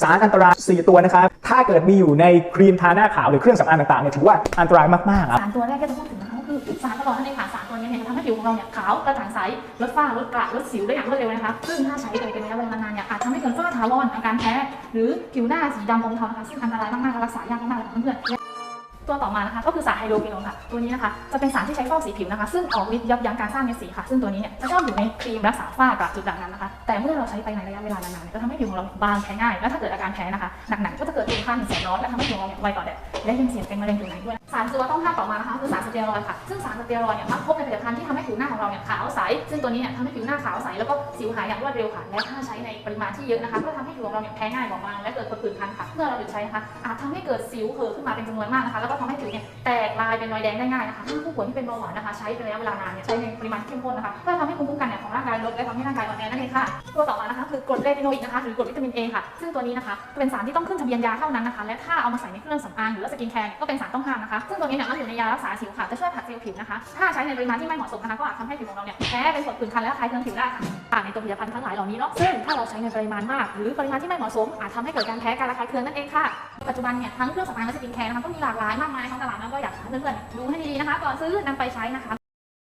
สารอันตราย 4 ตัวนะครับ ถ้าเกิดมีอยู่ในครีมทาหน้าขาวหรือเครื่องสำอางต่างๆเนี่ยถือว่าอันตรายมากๆครับสารตัวแรกที่จะพูดถึงนะคะก็คือสารตลอดนั่นเองค่ะสารตัวนี้เนี่ยจะทำให้ผิวของเราเนี่ยขาวกระจ่างใสลดฝ้าลดกระลดสิวได้อย่างรวดเร็วนะคะ ซึ่งถ้าใช้ไปเป็นระยะเวลานานๆเนี่ยอาจทำให้เกิดฝ้าถาวรอาการแพ้หรือผิวหน้าสีดำอมเทานะคะซึ่งอันตรายมากๆและรักษายากมากๆเลยค่ะเพื่อนๆ ตัวต่อมานะคะก็คือสารไฮโดรควินอนค่ะ ตัวนี้นะคะจะเป็นสารที่ใช้ฟอกสีผิวนะคะ ซึ่งออกฤทธิ์ยับยั้งการสร้างเม็ดสีค่ะ ซึ่งตัวนี้เนี่ยจะชอบอยู่ในครีมรักษาฝ้ากระจุดด่างนั้นนะคะ แต่เมื่อเราใช้ไปในระยะเวลานานๆเนี่ยก็ทำให้ผิวของเราบางแพ้ง่าย และถ้าเกิดอาการแพ้นะคะหนักๆก็จะเกิดตุ่มขั้นแสบร้อนและทำให้ผิวของเราเนี่ยไวต่อแดด และยังเสี่ยงเป็นมะเร็งผิวหนังด้วยสารตัวต้องห้ามต่อมานะคะคือสารสเตียรอยด์ค่ะซึ่งสารสเตียรอยด์เนี่ยมักพบในผลิตภัณฑ์ที่ทำให้ผิวหน้าของเราเนี่ยขาวใส ซึ่งตัวนี้เนี่ยทำให้ผิวหน้าขาวใสแล้วก็สิวหายอย่างรวดเร็วค่ะและถ้าใช้ในปริมาณที่เยอะนะคะก็ทำให้ผิวของเราเนี่ยแพ้ง่ายบอบบาและเกิดผื่นคันค่ะเมื่อเราหยุดใช้นะคะอาจทำให้เกิดสิวเผลอขึ้นมาเป็นจำนวนมากนะคะแล้วก็ทำให้ผิวเนี่ยแตกลายเป็นรอยแดงได้ง่ายนะคะถ้าผู้ป่วยที่เป็นเบาหวานนะคะ ใช้เป็นระยะเวลานานเนี่ยใช้ในปริมาณที่เข้มข้นนะคะก็จะทำให้ภูมิคุ้มกันางกายลดและทำให้ร่างกายอ่อนแอนั่นเองค่ะ ตัวต่อมานะคะคือกรดเรติโนอิกนะคะหรือกรดวิตามิน A ค่ะ ซึ่งตัวนี้นะคะเป็นสารที่ต้องขึ้นทะเบียนยาเท่านั้นนะคะ และถ้าเอามาใส่ในเครื่องสำอางหรือว่าสกินแคร์ก็เป็นสารต้องห้ามนะคะ ซึ่งตัวนี้เนี่ยมันอยู่ในยารักษาสิวค่ะจะช่วยผัดเซลล์ผิวนะคะ ถ้าใช้ในปริมาณที่ไม่เหมาะสมนะคะก็อาจทำให้ผิวของเราเนี่ยแพ้เป็นผดผื่นคันและคล้ายเครื่องผิวได้ค่ะต่างในตัวผลิตภัณฑ์ทั้งหลายเหล่านี้เนาะซึ่งถ้าเราใช้ในปริมาณมาก หรือปริมาณที่ไม่เหมาะสมอาจทำให้เกิดการแพ้การระคายเคืองนั่นเองค่ะปัจจุบันเนี่ยทั้งเครื่องสำอางและสกินแคร์นะคะก็มีหลากหลายมากมายในท้องตลาดนะก็อยากให้เพื่อนๆดูให้ดีๆนะคะ ก่อนซื้อนำไปใช้นะคะ